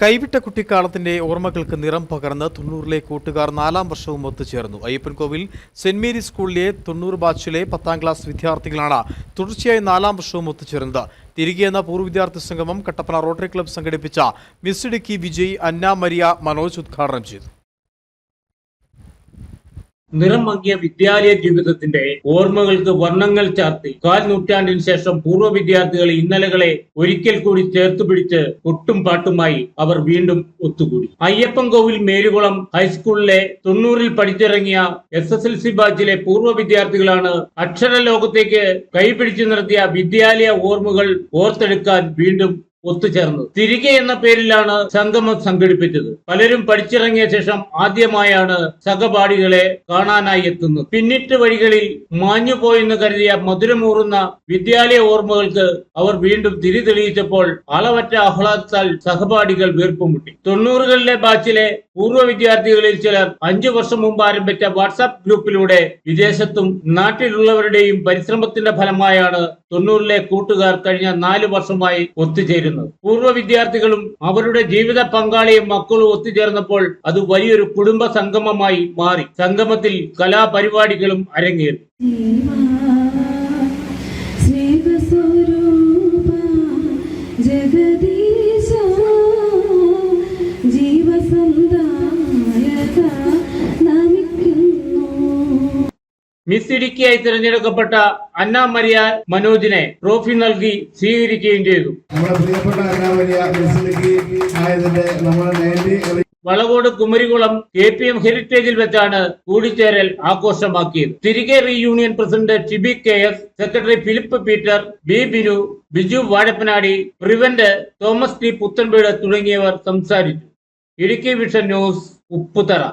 കൈവിട്ട കുട്ടിക്കാലത്തിന്റെ ഓർമ്മകൾക്ക് നിറം പകർന്ന് തൊണ്ണൂറിലെ കൂട്ടുകാർ നാലാം വർഷവും ഒത്തുചേർന്നു. അയ്യപ്പൻകോവിൽ സെന്റ് മേരീസ് സ്കൂളിലെ തൊണ്ണൂറ് ബാച്ചിലെ പത്താം ക്ലാസ് വിദ്യാർത്ഥികളാണ് തുടർച്ചയായി നാലാം വർഷവും ഒത്തുചേർന്നത്. തിരികെ എന്ന പൂർവ വിദ്യാർത്ഥി സംഗമം കട്ടപ്പന റോട്ടറി ക്ലബ്ബ് സംഘടിപ്പിച്ച മിസ് ഇടുക്കി വിജയ് അന്ന മരിയ മനോജ് ഉദ്ഘാടനം ചെയ്തു. നിറം മങ്ങിയ വിദ്യാലയ ജീവിതത്തിന്റെ ഓർമ്മകൾക്ക് വർണങ്ങൾ ചാർത്തി കാൽ നൂറ്റാണ്ടിന് ശേഷം പൂർവ വിദ്യാർത്ഥികൾ ഇന്നലകളെ ഒരിക്കൽ കൂടി ചേർത്ത് പിടിച്ച് ഒട്ടും പാട്ടുമായി അവർ വീണ്ടും ഒത്തുകൂടി. അയ്യപ്പൻ കോവിൽ മേലുകുളം ഹൈസ്കൂളിലെ തൊണ്ണൂറിൽ പഠിച്ചിറങ്ങിയ എസ് എസ് എൽ സി ബാച്ചിലെ പൂർവ വിദ്യാർത്ഥികളാണ് അക്ഷര ലോകത്തേക്ക് കൈപിടിച്ചു നിർത്തിയ വിദ്യാലയ ഓർമ്മകൾ ഓർത്തെടുക്കാൻ വീണ്ടും ഒത്തുചേർന്നത്. തിരികെ എന്ന പേരിലാണ് സംഗമം സംഘടിപ്പിച്ചത്. പലരും പഠിച്ചിറങ്ങിയ ശേഷം ആദ്യമായാണ് സഹപാഠികളെ കാണാനായി എത്തുന്നത്. പിന്നിട്ട് വഴികളിൽ മാഞ്ഞുപോയെന്ന് കരുതിയ മധുരമൂറുന്ന വിദ്യാലയ ഓർമ്മകൾക്ക് അവർ വീണ്ടും തിരി തെളിയിച്ചപ്പോൾ അളവറ്റ ആഹ്ലാദത്താൽ സഹപാഠികൾ വീർപ്പുമുട്ടി തൊണ്ണൂറുകളിലെ ബാച്ചിലെ പൂർവ വിദ്യാർത്ഥികളിൽ ചിലർ അഞ്ചു വർഷം മുമ്പ് ആരംഭിച്ച വാട്സാപ്പ് ഗ്രൂപ്പിലൂടെ വിദേശത്തും നാട്ടിലുള്ളവരുടെയും പരിശ്രമത്തിന്റെ ഫലമായാണ് തൊണ്ണൂറിലെ കൂട്ടുകാർ കഴിഞ്ഞ നാല് വർഷമായി ഒത്തുചേരുന്നത്. പൂർവ വിദ്യാർത്ഥികളും അവരുടെ ജീവിത പങ്കാളിയും മക്കളും ഒത്തുചേർന്നപ്പോൾ അത് വലിയൊരു കുടുംബ സംഗമമായി മാറി. സംഗമത്തിൽ കലാപരിപാടികളും അരങ്ങേറി. സ്നേഹസ്വരൂപ മിസ് ഇടുക്കിയായി തിരഞ്ഞെടുക്കപ്പെട്ട അന്ന മരിയ മനോജിനെ ട്രോഫി നൽകി സ്വീകരിക്കുകയും ചെയ്തു. Valakode Kumarikulam K P M ഹെറിറ്റേജിൽ വെച്ചാണ് കൂടിച്ചേരൽ ആഘോഷമാക്കിയത്. തിരികെ reunion president TB K S secretary Philip Peter B Binu Biju Vazhappanadi prevent Thomas T പുത്തൻപീട് തുടങ്ങിയവർ സംസാരിച്ചു. Idukki vision news Upputhara.